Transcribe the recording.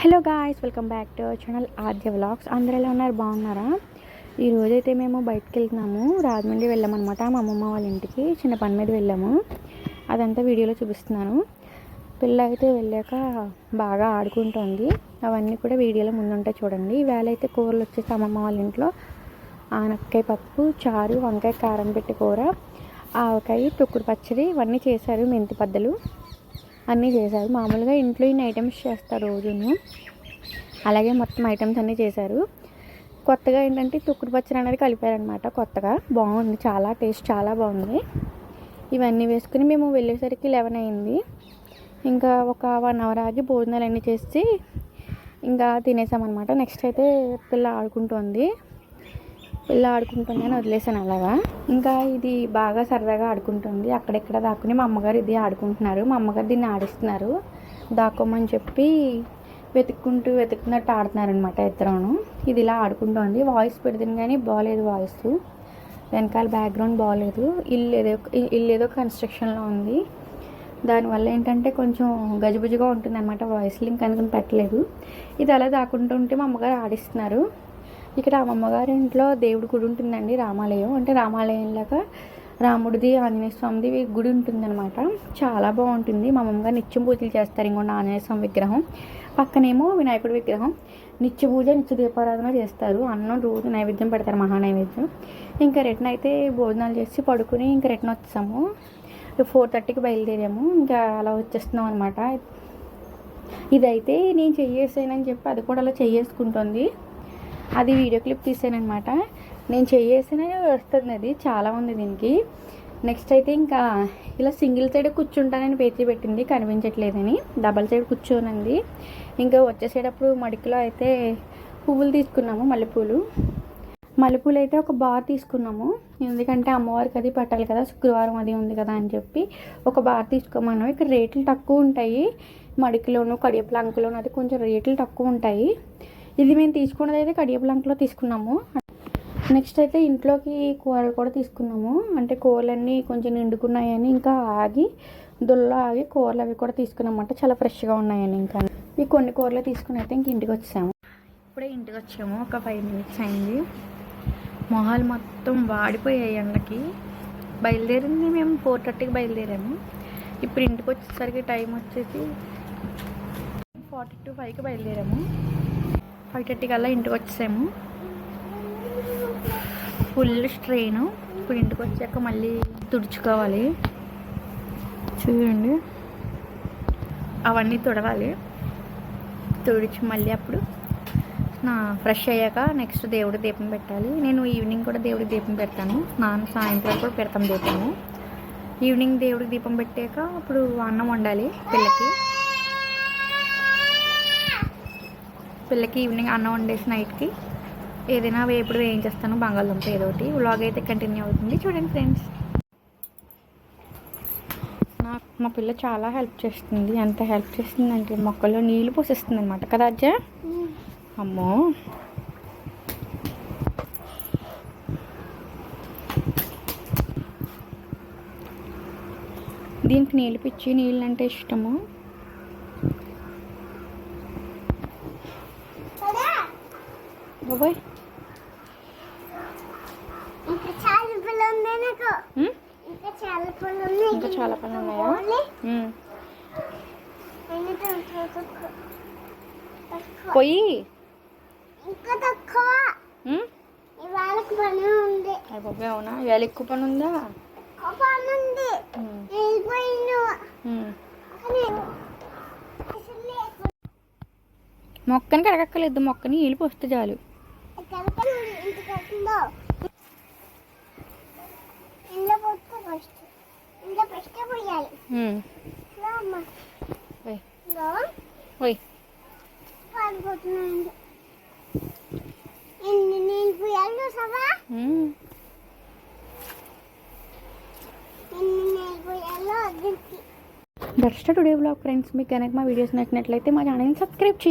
Hello guys welcome back to channel Aadya vlogs. అందరూ ఎలా ఉన్నారు? బాగున్నారా? ఈరోజైతే మేము బయటకు వెళ్తున్నాము. రాజమండ్రి వెళ్ళామన్నమాట మా అమ్మమ్మ వాళ్ళ ఇంటికి చిన్న పని మీద వెళ్ళాము. అదంతా వీడియోలో చూపిస్తున్నాను. పిల్ల అయితే వెళ్ళాక బాగా ఆడుకుంటుంది. అవన్నీ కూడా వీడియోలో ముందుంటాయి చూడండి. ఈవేళ అయితే కూరలు వచ్చేసి అమ్మమ్మ వాళ్ళ ఇంట్లో. ఆనక్కాయ పప్పు చారు వంకాయ కారం పెట్టి కూర ఆవకాయ తొక్కుడు పచ్చడి ఇవన్నీ చేశారు మెంతి పద్దలు. అన్నీ చేశారు. మామూలుగా ఇంట్లో ఇన్ని ఐటమ్స్ చేస్తారు రోజును. అలాగే మొత్తం ఐటమ్స్ అన్నీ చేశారు. కొత్తగా ఏంటంటే తొక్కుడు పచ్చడి అనేది కలిపారనమాట కొత్తగా. బాగుంది. చాలా టేస్ట్ చాలా బాగుంది. ఇవన్నీ వేసుకుని మేము వెళ్ళేసరికి లెవెన్ అయింది. ఇంకా ఒక వన్ అవర్ ఆగి భోజనాలు అన్నీ చేసి ఇంకా తినేసామన్నమాట. నెక్స్ట్ అయితే పిల్ల ఆడుకుంటుంది. ఇలా ఆడుకుంటుంది అని వదిలేసాను అలాగా. ఇంకా ఇది బాగా సరదాగా ఆడుకుంటుంది. అక్కడెక్కడ దాక్కుని మా అమ్మగారు ఇది ఆడుకుంటున్నారు. మా అమ్మగారు దీన్ని ఆడిస్తున్నారు. దాక్కోమని చెప్పి వెతుక్కుంటూ వెతుకున్నట్టు ఆడుతున్నారనమాట ఇద్దరును. ఇది ఇలా ఆడుకుంటుంది. వాయిస్ పెడుతుంది కానీ బాగాలేదు వాయిస్. వెనకాల బ్యాక్గ్రౌండ్ బాగాలేదు ఇల్లు ఏదో ఇల్లు ఏదో కన్స్ట్రక్షన్లో ఉంది. దానివల్ల ఏంటంటే కొంచెం గజిబుజిగా ఉంటుంది అనమాట వాయిస్. లింక్ అందుకని పెట్టలేదు. ఇది అలా దాక్కుంటుంటే మా అమ్మగారు ఆడిస్తున్నారు. ఇక్కడ మా అమ్మగారి ఇంట్లో దేవుడి గుడి ఉంటుందండి రామాలయం. అంటే రామాలయం లాగా రాముడిది ఆంజనేయ స్వామిది గుడి ఉంటుందన్నమాట. చాలా బాగుంటుంది. మా అమ్మగారు నిత్యం పూజలు చేస్తారు. ఇంకొండ ఆంజనేయ స్వామి విగ్రహం. పక్కనేమో వినాయకుడి విగ్రహం. నిత్య పూజ నిత్య దీపారాధన చేస్తారు. అన్నం రోజు నైవేద్యం పెడతారు మహా నైవేద్యం ఇంకా రిటర్న్ అయితే భోజనాలు చేసి పడుకుని ఇంకా రిటర్న్ వచ్చాము. ఫోర్ థర్టీకి బయలుదేరాము. ఇంకా అలా వచ్చేస్తున్నాం అనమాట ఇదైతే నేను చెయ్యేసానని చెప్పి అది కూడా అలా చెయ్యేసుకుంటుంది అది వీడియో క్లిప్ తీసానమాట నేను చేసినా వస్తుంది అది చాలా ఉంది దీనికి. నెక్స్ట్ అయితే ఇంకా ఇలా సింగిల్ సైడ్ కూర్చుంటానని పేచి పెట్టింది కనిపించట్లేదని. డబల్ సైడ్ కూర్చోనంది. ఇంకా వచ్చేసేటప్పుడు మడికిలో అయితే పువ్వులు తీసుకున్నాము మల్లెపూలు. మల్లెపూలు అయితే ఒక బార్ తీసుకున్నాము. ఎందుకంటే అమ్మవారికి అది పట్టాలి కదా శుక్రవారం అది ఉంది కదా అని చెప్పి ఒక బార్ తీసుకోమన్నాము. ఇక్కడ రేట్లు తక్కువ ఉంటాయి. మడికిలోను కడియప్లంకలోను అది కొంచెం రేట్లు తక్కువ ఉంటాయి. ఇది మేము తీసుకున్నది అయితే కడియప్లంకలో తీసుకున్నాము. నెక్స్ట్ అయితే ఇంట్లోకి కూరలు కూడా తీసుకున్నాము. అంటే కూరలన్నీ కొంచెం నిండుకున్నాయని ఇంకా ఆగి దుల్లో ఆగి కూరలు అవి కూడా తీసుకున్నామంటే చాలా ఫ్రెష్గా ఉన్నాయని ఇంకా. ఈ కొన్ని కూరలు తీసుకుని అయితే ఇంక ఇంటికి వచ్చాము. ఇప్పుడే ఇంటికి వచ్చాము. ఒక ఫైవ్ మినిట్స్ అయింది. మొహాలు మొత్తం వాడిపోయాయి ఎండకి. బయలుదేరింది మేము ఫోర్ థర్టీకి బయలుదేరాము. ఇప్పుడు ఇంటికి వచ్చేసరికి టైం వచ్చేసి ఫార్టీ టు ఫైవ్కి బయలుదేరాము. ఫైవ్ థర్టీ కల్లా ఇంటికి వచ్చాము ఫుల్ స్ట్రెయిన్ ఇప్పుడు ఇంటికి వచ్చాక మళ్ళీ తుడుచుకోవాలి. చూడండి. అవన్నీ తుడవాలి. తుడిచి మళ్ళీ అప్పుడు నా ఫ్రెష్ అయ్యాక నెక్స్ట్ దేవుడి దీపం పెట్టాలి. నేను ఈవినింగ్ కూడా దేవుడి దీపం పెడతాను. స్నానం సాయంత్రం కూడా పెడతాం దీపము. ఈవినింగ్ దేవుడికి దీపం పెట్టాక అప్పుడు అన్నం వండాలి పిల్లకి. పిల్లకి ఈవినింగ్ అన్నం వండేసి నైట్కి. ఏదైనా వేపుడు వేయించేస్తాను బంగాళదుంప ఏదో ఒకటి. వ్లాగ్ అయితే కంటిన్యూ అవుతుంది. చూడండి ఫ్రెండ్స్ నాకు మా పిల్ల చాలా హెల్ప్ చేస్తుంది. ఎంత హెల్ప్ చేస్తుందంటే మొక్కల్లో నీళ్ళు పోసిస్తుంది అనమాట కదా అజ్జ? అమ్మో. దీనికి నీళ్ళు పిచ్చి నీళ్ళు అంటే ఇష్టము? బాబాయ్. ఇంకా చాలా పనులు ఉన్నాయి నాకు? ఇంకా చాలా పనులు ఉన్నాయి ఇంకా చాలా పనులు ఉన్నాయా. పోయి. ఇంకా తక్కువ. పని ఉంది. అయ్య బాబాయ్ అవునా? ఇవాళ ఎక్కువ పని ఉందా? ఒక పని ఉంది. మొక్కని కడగక్కర్లేదు మొక్కని నీళ్ళు పోస్తే చాలు. దట్స్ టుడే బ్లాగ్ ఫ్రెండ్స్ మీకు కనుక మా వీడియోస్ నచ్చినట్లయితే మా ఛానల్ని సబ్స్క్రైబ్ చేయండి